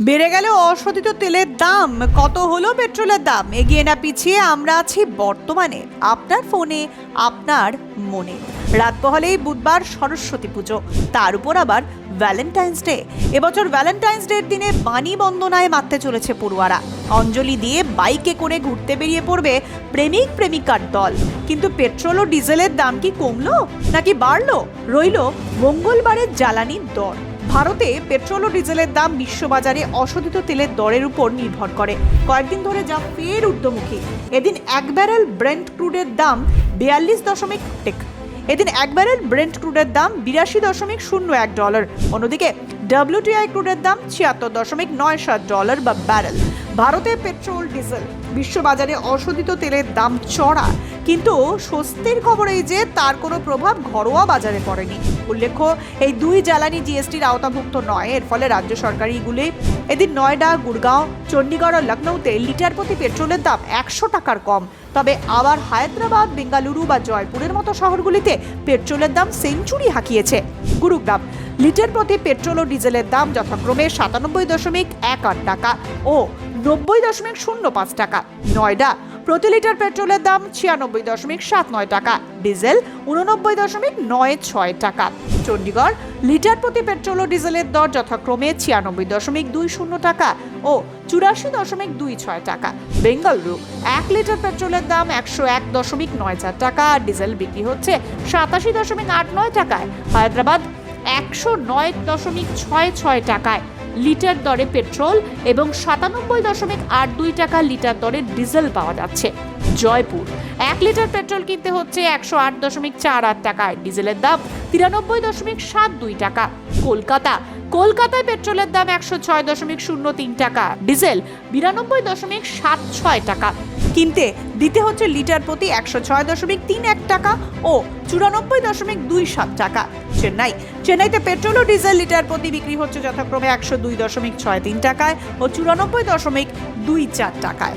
বেড়ে গেল অশোধিত তেলের দাম। কত হলো পেট্রোলের দাম? এগিয়ে না পিছিয়ে আমরা আছি বর্তমানে। আপনার ফোনে, আপনার মনে। রাত পহলেই বুধবার সরস্বতী পুজো। তার উপর আবার ভ্যালেন্টাইন্স ডে। এবছর ভ্যালেন্টাইন্স ডের দিনে বাণী বন্দনায় মারতে চলেছে পড়ুয়ারা। অঞ্জলি দিয়ে বাইকে করে ঘুরতে বেরিয়ে পড়বে প্রেমিক প্রেমিকার দল। কিন্তু পেট্রোল ও ডিজেলের দাম কি কমলো? নাকি বাড়লো? রইল মঙ্গলবারের জ্বালানির দর। ভারতে পেট্রোল ও ডিজেলের দাম বিশ্ববাজারে অশোধিত তেলের দরের উপর নির্ভর করে। কয়েকদিন ধরে যা ফের ঊর্ধ্বমুখী। এদিন এক ব্যারেল ব্রেন্ট ক্রুডের দাম বিয়াল্লিশ দশমিক টেক। এদিন এক ব্যারেল ব্রেন্ট ক্রুডের দাম বিরাশি দশমিক শূন্য এক ডলার। অন্যদিকে ডাব্লিউটিআই ক্রুডের দাম ছিয়াত্তর দশমিক নয় সাত ডলার বা ব্যারেল। ভারতে পেট্রোল, ডিজেল বিশ্ববাজারে অশোধিত তেলের দাম চড়া কিন্তু স্বস্তির খবর এই যে, তার কোনো প্রভাব ঘরোয়া বাজারে পড়েনি। উল্লেখ্য, এই দুই জ্বালানি জিএসটির আওতাভুক্ত নয়। এর ফলে রাজ্য সরকারিগুলি এদিন নয়ডা গুড়গাঁও চণ্ডীগড় আর লখনৌতে লিটার প্রতি পেট্রোলের দাম একশো টাকার কম। তবে আবার হায়দ্রাবাদ, বেঙ্গালুরু বা জয়পুরের মতো শহরগুলিতে পেট্রোলের দাম সেঞ্চুরি হাঁকিয়েছে গুরুগ্রাম। লিটার প্রতি পেট্রোল ও ডিজেলের দাম যথাক্রমে সাতানব্বই দশমিক এক আট টাকা ও নব্বই দশমিক শূন্য পাঁচ টাকা। নয়ডা প্রতি লিটার পেট্রোলের দাম ছিয়ানব্বই দশমিক সাত নয় টাকা, ডিজেল উননব্বই দশমিক নয় ছয় টাকা। চণ্ডীগড়, লিটার প্রতি পেট্রোল ও ডিজেলের দর যথাক্রমে ছিয়ানব্বই দশমিক দুই শূন্য টাকা ও চুরাশি দশমিক দুই ছয় টাকা। বেঙ্গালুরু, এক লিটার পেট্রোলের দাম একশো এক দশমিক নয় চার টাকা আর ডিজেল বিক্রি হচ্ছে সাতাশি দশমিক আট নয় টাকায়। হায়দ্রাবাদ, একশো নয় দশমিক ছয় ছয় টাকায়। লিটার দরে পেট্রোল এবং সাতানব্বই দশমিক আট দুই টাকা লিটার দরে ডিজেল পাওয়া যাচ্ছে। জয়পুর। এক লিটার পেট্রোল কিনতে হচ্ছে একশো আট দশমিক চার আট টাকায় ডিজেলের দাম তিরানব্বই দশমিক সাত দুই টাকা। কলকাতা, কলকাতায় পেট্রোলের দাম একশো ছয় দশমিক শূন্য তিন টাকা, ডিজেল বিরানব্বই দশমিক সাত ছয় টাকা। কিনতে দিতে হচ্ছে লিটার প্রতি একশো ছয় দশমিক তিন এক টাকা ও চুরানব্বই দশমিক দুই সাত টাকা। চেন্নাই, চেন্নাইতে পেট্রোল ও ডিজেল লিটার প্রতি বিক্রি হচ্ছে যথাক্রমে একশো দুই দশমিক ছয় তিন টাকায় ও চুরানব্বই দশমিক দুই চার টাকায়।